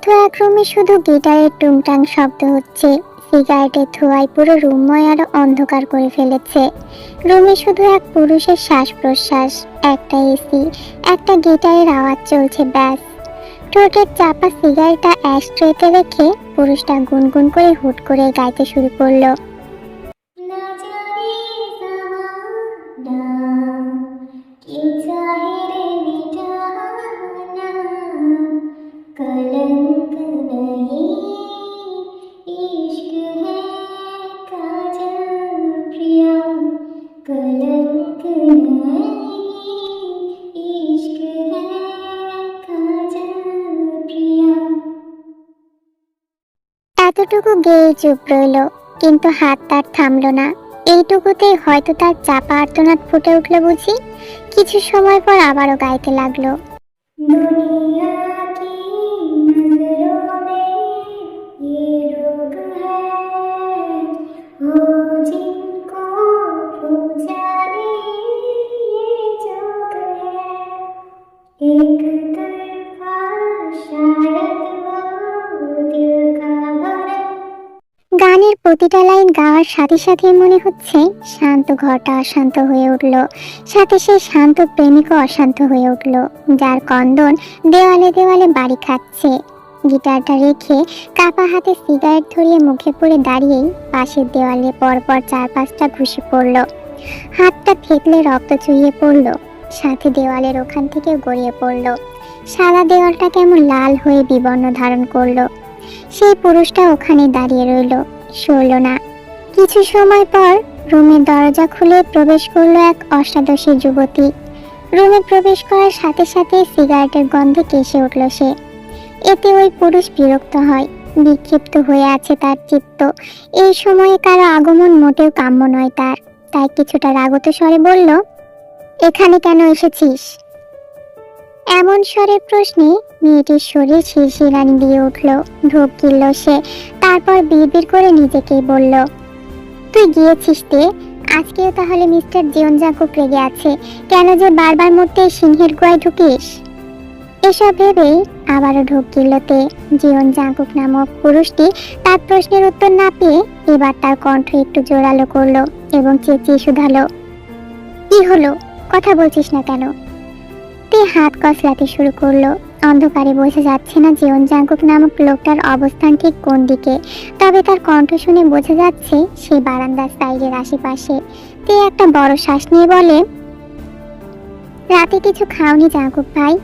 নিস্তব্ধ এক রুমে শুধু গিটারের টুমটাং শব্দ হচ্ছে। সিগারেটের ধোঁয়ায় পুরো রুমময় আরও অন্ধকার করে ফেলেছে। রুমে শুধু এক পুরুষের শ্বাস প্রশ্বাস একটা এসি, একটা গিটারের আওয়াজ চলছে ব্যাস। ঠোঁটের চাপা সিগারেটটা অ্যাশট্রেতে রেখে পুরুষটা গুনগুন করে হুট করে গাইতে শুরু করল। এতটুকু গেয়ে চুপ রইল, কিন্তু হাত তার থামল না। এইটুকুতেই হয়তো তার চাপা আর্তনাদ ফুটে উঠল বুঝি। কিছু সময় পর আবারও গাইতে লাগল। দুনিয়া প্রতিটা লাইন গাওয়ার সাথে সাথে মনে হচ্ছে শান্ত ঘরটা অশান্ত হয়ে উঠল। সাথে সেই শান্ত প্রেমিকও অশান্ত হয়ে উঠল। যার কন্দন দেওয়ালে দেওয়ালে বাড়ি খাচ্ছে। গিটারটা রেখে কাপা হাতে সিগারেট ধরিয়ে মুখে পড়ে দাঁড়িয়েই পাশের দেওয়ালে পরপর চার পাঁচটা ঘুষি পড়ল। হাতটা থেতলে রক্ত চুইয়ে পড়ল। সাথে দেওয়ালের ওখান থেকে গড়িয়ে পড়ল। সাদা দেওয়ালটা কেমন লাল হয়ে বিবর্ণ ধারণ করল। সেই পুরুষটা ওখানে দাঁড়িয়ে রইল। সরল না। কিছু সময় পর রুমের দরজা খুলে প্রবেশ করল এক অষ্টাদশী যুবতী। রুমে প্রবেশ করার সাথে সাথে সিগারেটের গন্ধে কেসে উঠল সে। এতে ওই পুরুষ বিরক্ত হয়, বিক্ষিপ্ত হয়ে আছে তার চিত্ত। এই সময়ে কারও আগমন মোটেও কাম্য নয় তার। তাই কিছুটা রাগত স্বরে বলল, এখানে কেন এসেছিস? এমন স্বরে প্রশ্নে মেয়েটির শরীর শিরশিরানি দিয়ে উঠল। ঢোক গিলল সে। তারপর বিড়বিড় করে নিজেকেই বলল, তুই গিয়েছিস তে? আজকেও তাহলে মিস্টার জীবন জাকুক রেগে আছে। কেন যে বারবার মরতে সিংহের গোয়ায় ঢুকিস? এসব ভেবেই আবারও ঢোক গিলল তে। জীবন জাকুক নামক পুরুষটি তার প্রশ্নের উত্তর না পেয়ে এবার তার কণ্ঠ একটু জোরালো করল এবং চেঁচিয়ে শুধালো, কি হলো? কথা বলছিস না কেন? তে হাত কসলাতে শুরু করল। অন্ধকারে বোঝা যাচ্ছে না জীবন জাঙ্কুক নামক লোকটার অবস্থান ঠিক কোন দিকে? তবে তার কণ্ঠ শুনে বোঝা যাচ্ছে সে বারান্দার সাইডের আশেপাশে। তে একটা বড় শ্বাস নিয়ে বলে, রাতে কিছু খাওনি জাঙ্কুক ভাই,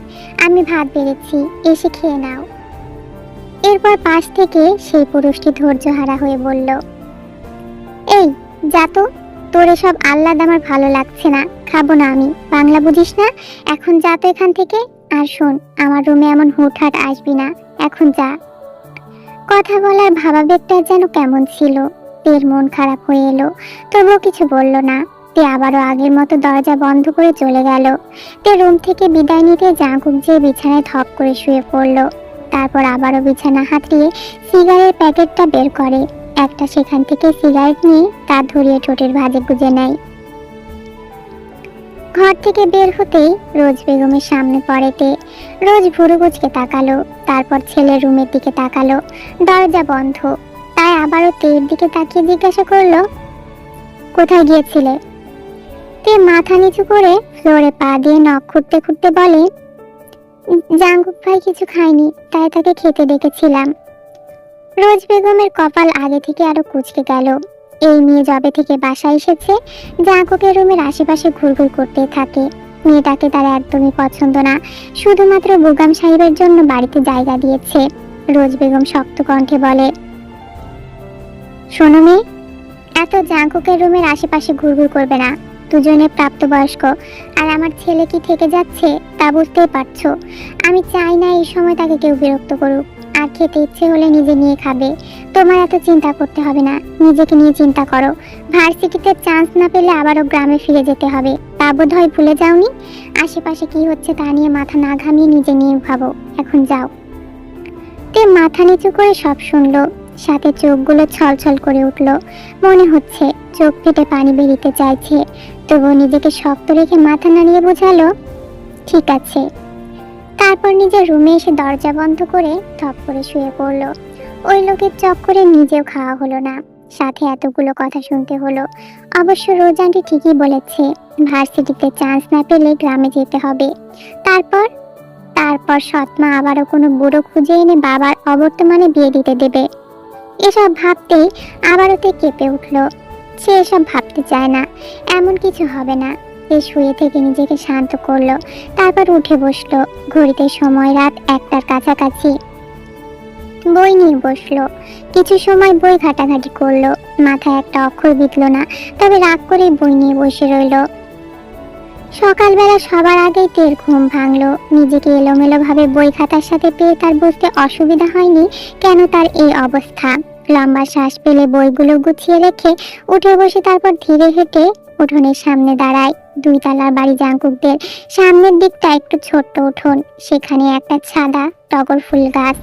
আমি ভাত বেড়েছি, এসে খেয়ে নাও। এরপর পাশ থেকে সেই পুরুষটি ধৈর্য হারা হয়ে বলল, এই, যা তো। তোর এসব আহ্লাদ আমার ভালো লাগছে না। খাব না আমি। বাংলা বুঝিস না? এখন যা তো এখান থেকে। আর শোন, আমার রুমে এমন হুটহাট আসবি না। এখন যা। কথা বলার ভাবাবেগটা যেন কেমন ছিল। তের মন খারাপ হয়ে এলো। তবুও কিছু বলল না। তে আবারও আগের মতো দরজা বন্ধ করে চলে গেল। তে রুম থেকে বিদায় নিতে জাঁকুক যে বিছানায় থপ করে শুয়ে পড়ল। তারপর আবারও বিছানা হাতড়িয়ে সিগারেট প্যাকেটটা বের করে। একটা সেখান থেকে সিগারেট নিয়ে তা ধরিয়ে ঠোঁটের ভাঁজে গুজে নেয়। ঘর থেকে বের হতেই রোজ বেগমের সামনে পড়েতে, রোজ ভুরু কুচকে তাকালো, তারপর ছেলের রুমের দিকে তাকালো, দরজা বন্ধ। তাই আবারও তের দিকে তাকিয়ে জিজ্ঞাসা করল, কোথায় গিয়েছিলে? তে মাথা নিচু করে ফ্লোরে পা দিয়ে নখ খুঁটতে খুঁটতে বলে জাঙ্গুক ভাই কিছু খায়নি, তাই তাকে খেতে ডেকেছিলাম। রোজ বেগমের কপাল আগে থেকে আরও কুচকে গেল। এই মেয়ে জবে থেকে বাসায় এসেছে জাঙ্কুকের রুমের আশেপাশে ঘুরঘুর করতে থাকে। মেয়েটাকে তার একদমই পছন্দ না, শুধুমাত্র বুগাম সাহেবের জন্য বাড়িতে জায়গা দিয়েছে। রোজ বেগম শক্ত কণ্ঠে বলে, শোনো মেয়ে, এত জাঙ্কুকের রুমের আশেপাশে ঘুরঘুর করবে না। দুজনে প্রাপ্তবয়স্ক, আর আমার ছেলে কি থেকে যাচ্ছে তা বুঝতেই পারছ। আমি চাই না এই সময় তাকে কেউ বিরক্ত করুক। আর খেতে ইচ্ছে হলে নিজে নিয়ে খাবে। তোমার এত চিন্তা করতে হবে না, নিজেকে নিয়ে চিন্তা করো। ভার্সিটিতে চান্স না পেলে আবারও গ্রামে ফিরে যেতে হবে। তা বোধ হয় ভুলে যাওনি? আশেপাশে কি হচ্ছে তা নিয়ে মাথা না ঘামিয়ে নিজে নিয়ে ভাবো। এখন যাও। তে মাথা নিচু করে সব শুনলো। সাথে চোখগুলো ছলছল করে উঠল। মনে হচ্ছে চোখ ফেটে পানি বেরিতে চাইছে। তবুও নিজেকে শক্ত রেখে মাথা নাড়িয়ে বোঝালো, ঠিক আছে। তারপর নিজের রুমে এসে দরজা বন্ধ করে থপ করে শুয়ে পড়ল। ওই লোকের চক্করে নিজেও খাওয়া হলো না। সাথে এতগুলো কথা শুনতে হলো। অবশ্য রোজ আন্টি ঠিকই বলেছে, ভার্সিটিতে চান্স না পেলে গ্রামে যেতে হবে। তারপর? তারপর সৎমা আবারও কোনো বুড়ো খুঁজে এনে বাবার অবর্তমানে বিয়ে দিতে দেবে। এসব ভাবতেই আবারও তে কেঁপে উঠল। সে এসব ভাবতে চায় না। এমন কিছু হবে না। সে শুয়ে থেকে নিজেকে শান্ত করল, তারপর উঠে বসল। ঘড়িতে সময় রাত একটার কাছাকাছি। বই নিয়ে বসল। কিছু সময় বই ঘাটাঘাটি করল। মাথায় একটা অক্ষর বিতলো না, তবে রাগ করে বই নিয়ে বসে রইল। সকালবেলা সবার আগেই তের ঘুম ভাঙলো। নিজেকে এলোমেলো ভাবে বই খাতার সাথে পেয়ে তার বুঝতে অসুবিধা হয়নি কেন তার এই অবস্থা। লম্বা শ্বাস পেলে বইগুলো গুছিয়ে রেখে উঠে বসে তারপর ধীরে হেঁটে উঠোনের সামনে দাঁড়ায়। দুই তালার বাড়ি জাঙ্কুকদের। সামনের দিকটা একটু ছোট্ট উঠোন, সেখানে একটা ছাদা, টগর ফুল গাছ।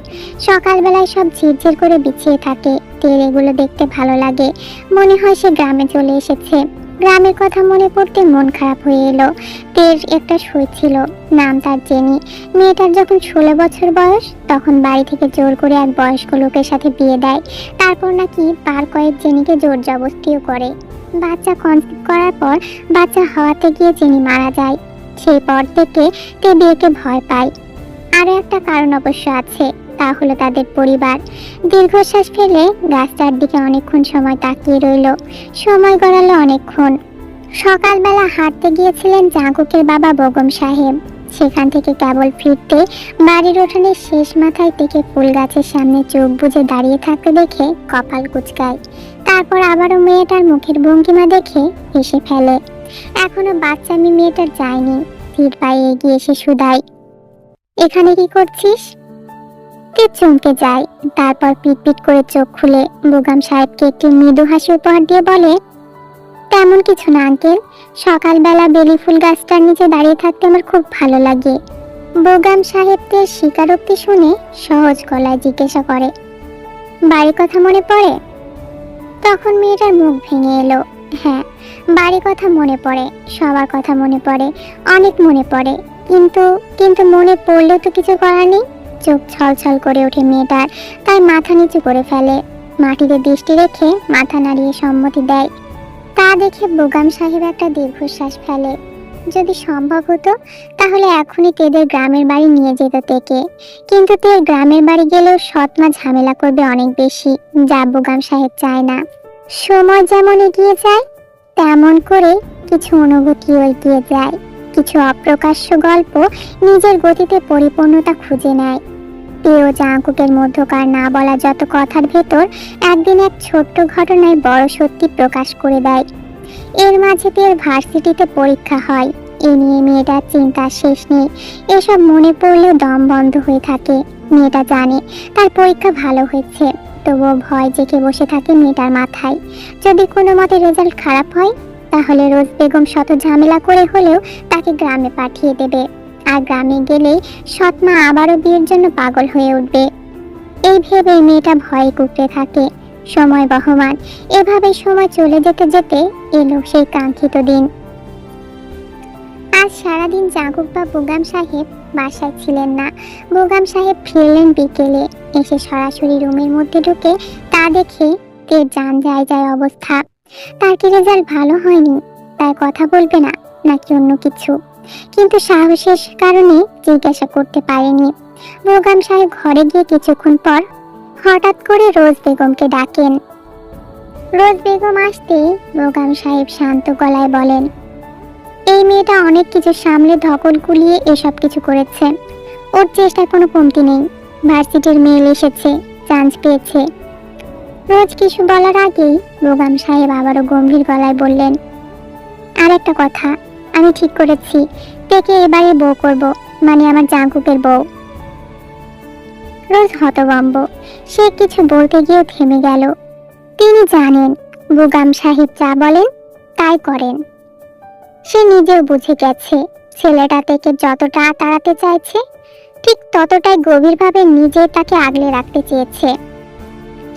সকালবেলায় সব ঝিরঝির করে বিছিয়ে থাকে তের এগুলো দেখতে ভালো লাগে। মনে হয় সে গ্রামে চলে এসেছে। গ্রামের কথা মনে পড়তে মন খারাপ হয়ে এলো। তের একটা সই ছিল, নাম তার জেনি। মেয়েটার যখন ষোলো বছর বয়স, তখন বাড়ি থেকে জোর করে এক বয়স্ক লোকের সাথে বিয়ে দেয়। তারপর নাকি পার কয়েক জেনিকে জোর জবস্তিও করে। বাচ্চা কনসিভ করার পর বাচ্চা হওয়াতে গিয়ে জেনি মারা যায়। সেই পর থেকে তে বিয়েকে ভয় পায়। আরও একটা কারণ অবশ্য আছে। তা হলো তাদের পরিবার। দীর্ঘশ্বাস ফেলে গাছটার দিকে অনেকক্ষণ সময় তাকিয়ে রইল। সময় গড়ালো অনেকক্ষণ। সকালবেলা হাঁটতে গিয়েছিলেন জাঙ্কুকের বাবা বেগম সাহেব। সেখান থেকে কেবল ফিরতে বাড়ির উঠোনের শেষ মাথায় থেকে ফুল গাছের সামনে চোখ বুজে দাঁড়িয়ে থাকতে দেখে কপাল কুচকায়। তারপর আবারও মেয়েটার মুখের ভঙ্গিমা দেখে হেসে ফেলে। এখনও বাচ্চা মেয়েটার যায়নি ধীর পায়ে এগিয়ে এসে সুদাই এখানে কি করছিস? তে চমকে যায়। তারপর পিটপিট করে চোখ খুলে বুগাম সাহেবকে একটি মৃদু হাসি উপহার দিয়ে বলে, তেমন কিছু না, আঙ্কেল। সকালবেলা বেলি ফুল গাছটার নিচে দাঁড়িয়ে থাকতে আমার খুব ভালো লাগে। বোগাম সাহেবদের স্বীকারোক্তি শুনে সহজ গলায় জিজ্ঞাসা করে, বাড়ির কথা মনে পড়ে? তখন মেয়েটার মুখ ভেঙে এলো হ্যাঁ বাড়ি কথা মনে পড়ে, সবার কথা মনে পড়ে, অনেক মনে পড়ে। কিন্তু কিন্তু মনে পড়লেও তো কিছু করার নেই? চোখ ছলছল করে ওঠে মেয়েটার তাই মাথা নিচু করে ফেলে। মাটিতে দৃষ্টি রেখে মাথা নাড়িয়ে সম্মতি দেয়। তা দেখে বোগাম সাহেব একটা দীর্ঘশ্বাস ফেলে। যদি সম্ভব হতো, তাহলে এখনই তেদের গ্রামের বাড়ি নিয়ে যেত তেকে। কিন্তু তের গ্রামের বাড়ি গেলেও সৎমা ঝামেলা করবে অনেক বেশি, যা বোগাম সাহেব চায় না। সময় যেমন এগিয়ে যায়, তেমন করে কিছু অনুভূতিও এগিয়ে যায়। কিছু অপ্রকাশ্য গল্প নিজের গতিতে পরিপূর্ণতা খুঁজে নেয়। প্রিয় জাঙ্কুকের মধ্যকার না বলা যত কথার ভেতর একদিন এক ছোট্ট ঘটনায় বড় সত্যি প্রকাশ করে দেয়। এর মাঝে তের ভার্সিটিতে পরীক্ষা হয়। এ নিয়ে মেয়েটার চিন্তা শেষ নেই। এসব মনে পড়লেও দম বন্ধ হয়ে থাকে। মেয়েটা জানে তার পরীক্ষা ভালো হয়েছে। তবুও ভয় জেগে বসে থাকে মেয়েটার মাথায়। যদি কোনো মতে রেজাল্ট খারাপ হয়, তাহলে রোজ বেগম শত ঝামেলা করে হলেও তাকে গ্রামে পাঠিয়ে দেবে। আর গ্রামে গেলেই সৎমা আবারও বিয়ের জন্য পাগল হয়ে উঠবে। এই ভেবে মেয়েটা ভয়ে কুকড়ে থাকে। সময় বহমান। এভাবে সময় চলে যেতে যেতে এলো সেই কাঙ্ক্ষিত দিন। আজ সারাদিন জাগুক বা বোগাম সাহেব বাসায় ছিলেন না। বোগাম সাহেব ফিরলেন বিকেলে। এসে সরাসরি রুমের মধ্যে ঢুকে তা দেখে তের যান যায় যায় অবস্থা। তার কি রেজাল্ট ভালো হয়নি? তাই কথা বলবে না, নাকি অন্য কিছু? কিন্তু সাহসের কারণে জিজ্ঞাসা করতে পারেনি। বোগাম সাহেব ঘরে গিয়ে কিছুক্ষণ পর হঠাৎ করে রোজ বেগমকে ডাকেন। রোজ বেগম আসতেই বোগাম সাহেব শান্ত গলায় বলেন, এই মেয়েটা অনেক কিছু সামলে ধকল গুলিয়ে এসব কিছু করেছে। ওর চেষ্টার কোনো কমতি নেই। ভার্সিটির মেল এসেছে, চান্স পেয়েছে। রোজ কিছু বলার আগেই বোগাম সাহেব আবারও গম্ভীর গলায় বললেন আর একটা কথা আমি ঠিক করেছি। তেকে এবারে বউ করব মানে আমার জাঙ্কুকের বউ। রোজ হতবম্ব সে কিছু বলতে গিয়ে থেমে গেল। তিনি জানেন বুগাম সাহেব যা বলেন, তাই করেন। সে নিজেও বুঝে গেছে, ছেলেটা থেকে যতটা তাড়াতে চাইছে, ঠিক ততটাই গভীরভাবে নিজে তাকে আগলে রাখতে চেয়েছে।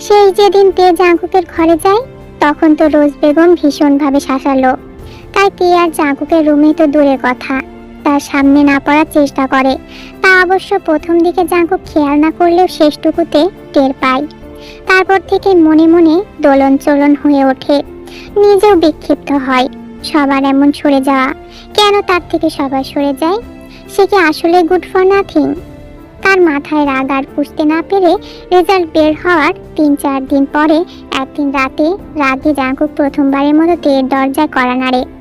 সেই যেদিন তে জাঙ্কুকের ঘরে যায়, তখন তো রোজ বেগম ভীষণভাবে শাসালো। তাই তে আর জাঙ্কুকের রুমে তো দূরের কথা। তার সামনে না পড়ার চেষ্টা করে। তা অবশ্য প্রথম দিকে জাঙ্কুক খেয়াল না করলেও শেষটুকুতে টের পায়। তারপর থেকে মনে মনে দোলন চলন হয়ে ওঠে। নিজেও বিক্ষিপ্ত হয়। সবার এমন সরে যাওয়া। কেন তার থেকে সবাই সরে যায়? সে কি আসলে গুড ফর নাথিং তার মাথায় রাগ আর পুষতে না পেরে রেজাল্ট বের হওয়ার তিন চার দিন পরে একদিন রাতে রাগে জাঙ্কুক প্রথমবারের মতো তেয়ের দরজায় কড়া নাড়ে।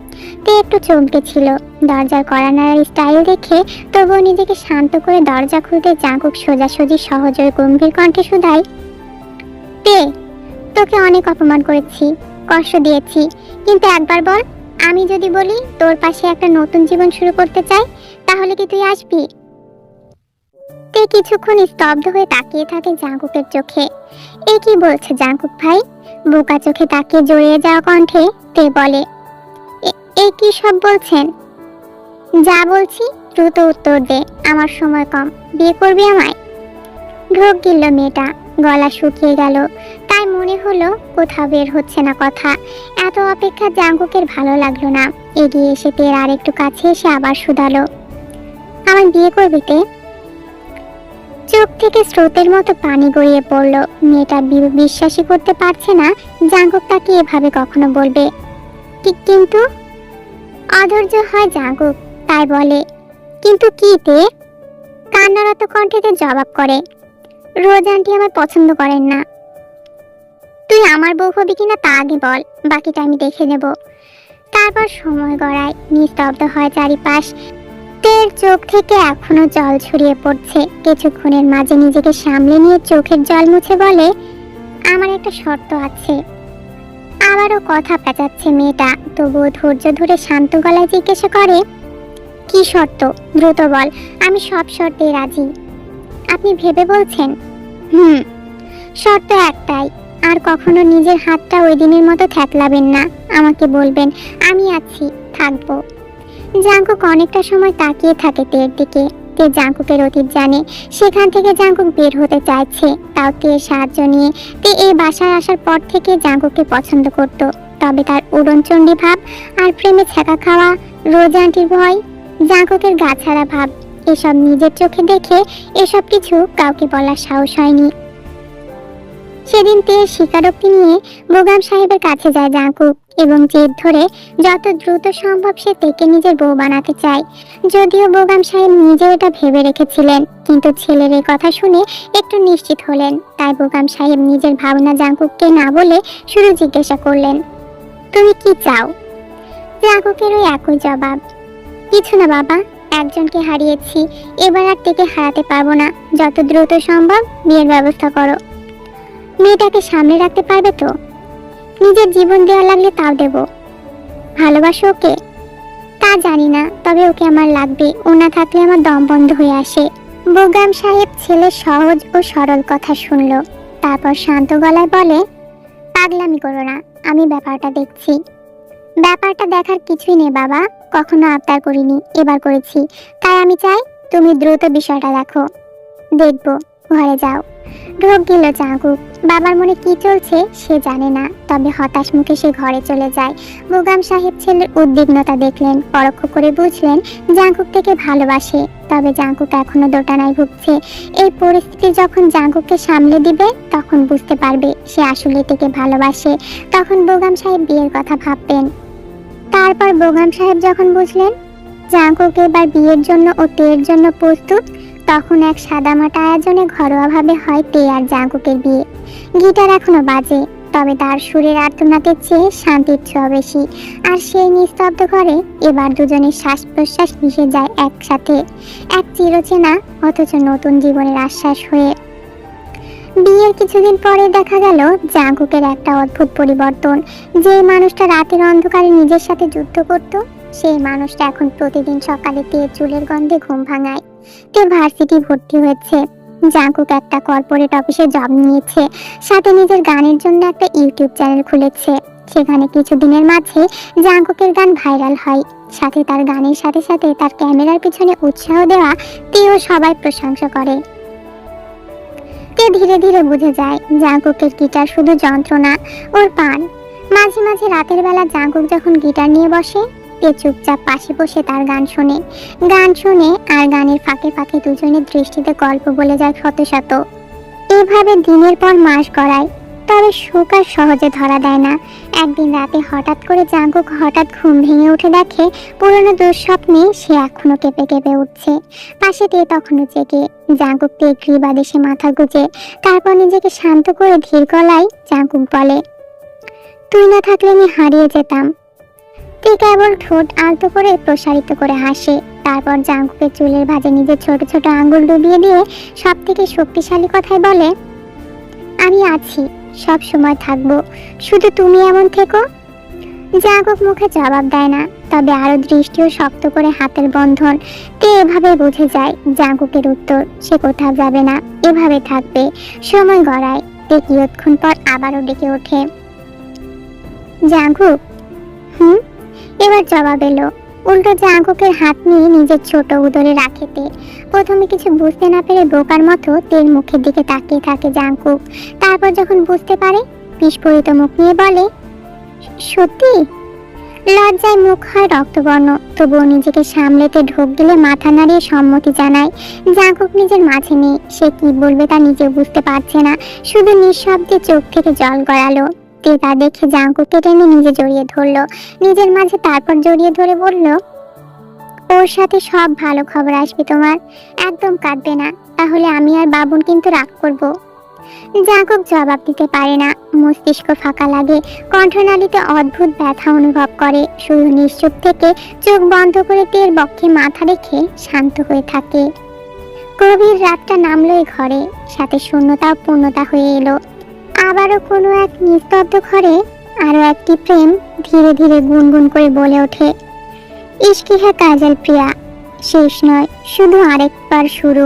তে একটু চমকে ছিল। দরজার কড়া নাড়ার স্টাইল দেখে তবুও নিজেকে শান্ত করে দরজা খুলতে জাঙ্কুক সোজাসুজি, সহজ ও গম্ভীর কণ্ঠে শুধায়, তে, তোকে অনেক অপমান করেছি, কষ্ট দিয়েছি। কিন্তু একবার বল, আমি যদি বলি তোর পাশে একটা নতুন জীবন শুরু করতে চাই, তাহলে কি তুই আসবি? তে কিছুক্ষণ স্তব্ধ হয়ে তাকিয়ে থাকে জাঙ্কুকের চোখে। এ কি বলছে জাঙ্কুক ভাই? বোকা চোখে তাকিয়ে জড়িয়ে যাওয়া কণ্ঠে তে বলে "এ- এ কি সব বলছেন? যা বলছি দ্রুত উত্তর দে, আমার সময় কম, বিয়ে করবি আমায়? ঢোক গিলল মেয়েটা, গলা শুকিয়ে গেল। তাই মনে হলো কোথাও বের হচ্ছে না কথা। এত অপেক্ষা জাঙ্কুকের ভালো লাগল না। এগিয়ে এসে তের আর একটু কাছে এসে আবার শুধালো। আমার বিয়ে করবি তে? চোখ থেকে স্রোতের মতো পানি গড়িয়ে পড়ল। মেয়েটা বিশ্বাসই করতে পারছে না, জাঙ্কুক তাকে এভাবে কখনো বলবে। কিন্তু অধৈর্য হয় জাঙ্কুক তাই বলে। কিন্তু কি তে? কান্নারত কণ্ঠেতে জবাব করে, রোজ আন্টি আমার পছন্দ করেন না। তুই আমার বউ হবি কিনা তা আগে বল, বাকিটা আমি দেখে নেব। তারপর সময় গড়ায় নিস্তব্ধ হয় চারিপাশ। তের চোখ থেকে এখনও জল ছড়িয়ে পড়ছে। কিছুক্ষণের মাঝে নিজেকে সামলে নিয়ে চোখের জল মুছে বলে, আমার একটা শর্ত আছে। আবারও কথা পেঁচাচ্ছে মেয়েটা। তবুও ধৈর্য ধরে শান্ত গলায় জিজ্ঞাসা করে, কি শর্ত? দ্রুত বল, আমি সব শর্তে রাজি। আপনি ভেবে বলছেন? হুম, শর্ত একটাই। আর কখনো নিজের হাতটা ওই দিনের মতো থ্যাতলাবেন না। আমাকে বলবেন, আমি আছি, থাকব। জাঙ্কুক অনেকটা সময় তাকিয়ে থাকে তের দিকে। তে জাঙ্কুকের অতীত জানে, সেখান থেকে জাঙ্কুক বের হতে চাইছে। তাও তের সাহায্য নিয়ে তে এই বাসায় আসার পর থেকে জাঙ্কুককে পছন্দ করত। তবে তার উড়নচণ্ডী ভাব আর প্রেমে ছ্যাঁকা খাওয়া রোজ আন্টির ভয়, জাঙ্কুকের গা ছাড়া ভাব, এসব নিজের চোখে দেখে এসব কিছু কাউকে বলার সাহস হয়নি। সেদিন তে স্বীকারোক্তি নিয়ে বোগাম সাহেবের কাছে যায় জাঙ্কুক। এবং জেদ ধরে যত দ্রুত সম্ভব সে তেকে নিজের বউ বানাতে চায়। যদিও বোগাম সাহেব নিজে এটা ভেবে রেখেছিলেন, কিন্তু ছেলের এই কথা শুনে একটু নিশ্চিত হলেন। তাই বোগাম সাহেব নিজের ভাবনা জাঙ্কুককে না বলে শুরু জিজ্ঞাসা করলেন, তুমি কি চাও? জাঙ্কুকেরও একই জবাব, কিছু না বাবা, একজনকে হারিয়েছি, এবার আর তেকে হারাতে পারব না। যত দ্রুত সম্ভব বিয়ের ব্যবস্থা করো। মেয়েটাকে সামনে রাখতে পারবে তো? নিজের জীবন দেওয়া লাগলে তাও দেব। ভালোবাসো ওকে? তা জানি না, তবে ওকে আমার লাগবে। ও না থাকলে আমার দম বন্ধ হয়ে আসে। বোগাম সাহেব ছেলে সহজ ও সরল কথা শুনলো। তারপর শান্ত গলায় বলে, পাগলামি করো না, আমি ব্যাপারটা দেখছি। ব্যাপারটা দেখার কিছুই নেই বাবা, কখনো আবদার করিনি, এবার করেছি। তাই আমি চাই তুমি দ্রুত বিষয়টা দেখো। দেখব। ঘরে যাও। ঢোক গেল জাঙ্কুক বাবার মনে কি চলছে সে জানে না। তবে হতাশ মুখে সে ঘরে চলে যায়। মুগাম সাহেব ছেলের উদ্বিগ্নতা দেখলেন। পরোক্ষ করে বুঝলেন, জাঙ্কুক থেকে ভালোবাসে। তবে জাঙ্কুক এখনও দোটানায় ভুগছে। এই পরিস্থিতি যখন জাঙ্কুককে সামলে দিবে, তখন বুঝতে পারবে সে আসলে থেকে ভালোবাসে। তখন বোগাম সাহেব বিয়ের কথা ভাববেন। তারপর বোগাম সাহেব যখন বুঝলেন, জাঙ্কুক এবার বিয়ের জন্য ও তেয়ের জন্য প্রস্তুত তখন এক সাদামাটা আয়োজনে ঘরোয়াভাবে হয় তে আর জাঙ্কুকের বিয়ে। গিটার এখনও বাজে, তবে তার সুরের আর্তনাদের চেয়ে শান্তির ছোঁয়া বেশি। আর সেই নিস্তব্ধ ঘরে এবার দুজনের শ্বাস প্রশ্বাস মিশে যায় একসাথে। এক চিরচেনা, অথচ নতুন জীবনের আশ্বাস হয়ে। বিয়ের কিছুদিন পরে দেখা গেল জাঙ্কুকের একটা অদ্ভুত পরিবর্তন। যে মানুষটা রাতের অন্ধকারে নিজের সাথে যুদ্ধ করত, সেই মানুষটা এখন প্রতিদিন সকালে তেল চুলের গন্ধে ঘুম ভাঙায়। তে ভার্সিটি ভর্তি হয়েছে। জাঙ্কুক একটা কর্পোরেট অফিসে জব নিয়েছে। সাথে নিজের গানের জন্য একটা ইউটিউব চ্যানেল খুলেছে। সেখানে কিছুদিনের মাঝে জাঙ্কুকের গান ভাইরাল হয়। সাথে তার গানের সাথে সাথে তার ক্যামেরার পিছনে উৎসাহ দেওয়া তেও সবাই প্রশংসা করে। তে ধীরে ধীরে বুঝে যায়, জাঙ্কুকের গিটার শুধু যন্ত্রণা, ওর পান। মাঝে মাঝে রাতের বেলা জাঙ্কুক যখন গিটার নিয়ে বসে তে চুপচাপ পাশে বসে তার গান শোনে। গান শুনে আর গানের ফাঁকে ফাঁকে দুজনের দৃষ্টিতে গল্প বলে যায় শত শত এভাবে দিনের পর মাস গড়ায়, তবে আর সহজে ধরা দেয় না। একদিন রাতে হঠাৎ করে জাঙ্কুক হঠাৎ ঘুম ভেঙে উঠে দেখে পুরনো দুঃস্বপ্নে সে এখনও কেঁপে কেঁপে উঠছে। পাশে তে তখনও জেগে, জাঙ্কুক তে গ্রীবাদেশে মাথা গুজে, তারপর নিজেকে শান্ত করে ধীর গলায় জাঙ্কুক বলে, তুই না থাকলে আমি হারিয়ে যেতাম। তে কেবল ঠোঁট আলতো করে প্রসারিত করে হাসে। তারপর জাঙ্কুকের চুলের ভাঁজে নিজের ছোট ছোট আঙ্গুল ডুবিয়ে দিয়ে সব থেকে শক্তিশালী কথাই বলে, আমি আছি, সব সময় থাকব। শুধু তুমি এমন থেকো? জাগক মুখে জবাব দেয় না, তবে আরও দৃষ্টিও শক্ত করে হাতের বন্ধন। তে এভাবে বুঝে যায় জাগুকের উত্তর? সে কোথাও যাবে না, এভাবে থাকবে। সময় গড়ায় তে কিয়ৎক্ষণ পর আবারও ডেকে ওঠে। জাগুক হুম? এবার জবাব এলো, উল্টো জাগুকের হাত নিয়ে নিজের ছোট উদরে রাখেতে। প্রথমে কিছু বুঝতে না পেরে বোকার মতো তের মুখের দিকে তাকিয়ে থাকে জাঙ্কুক তারপর যখন বুঝতে পারে, বিস্ফোরিত মুখ নিয়ে বলে, সত্যি? লজ্জায় মুখ হয় রক্তবর্ণ, তবুও নিজেকে সামলেতে ঢোক গেলে মাথা নাড়িয়ে সম্মতি জানায় জাঙ্কুক নিজের মাঝে নেই। সে কি বলবে তা নিজে বুঝতে পারছে না, শুধু নিঃশব্দে চোখ থেকে জল গড়ালো। তে তা দেখে জাঙ্কুককে টেনে নিজে জড়িয়ে ধরলো। নিজের মাঝে তারপর জড়িয়ে ধরে বলল, ওর সাথে সব ভালো খবর আসবে তোমার। একদম কাঁদবে না। তাহলে আমি আর বাবুন কিন্তু রাগ করব। জাগক জবাব দিতে পারে না। মস্তিষ্ক ফাঁকা লাগে। কণ্ঠনালীতে অদ্ভুত ব্যথা অনুভব করে। শুধু নিশ্চুপ থেকে চোখ বন্ধ করে তের বক্ষে মাথা রেখে শান্ত হয়ে থাকে। গভীর রাতটা নামলো নামলোই ঘরে। সাথে শূন্যতা পূর্ণতা হয়ে এলো। আবারও কোনো এক নিস্তব্ধ ঘরে আরও একটি প্রেম ধীরে ধীরে গুনগুন করে বলে ওঠে। ইস্কি হ্যাঁ কাজল প্রিয়া, শেষ নয়, শুধু আরেকবার শুরু।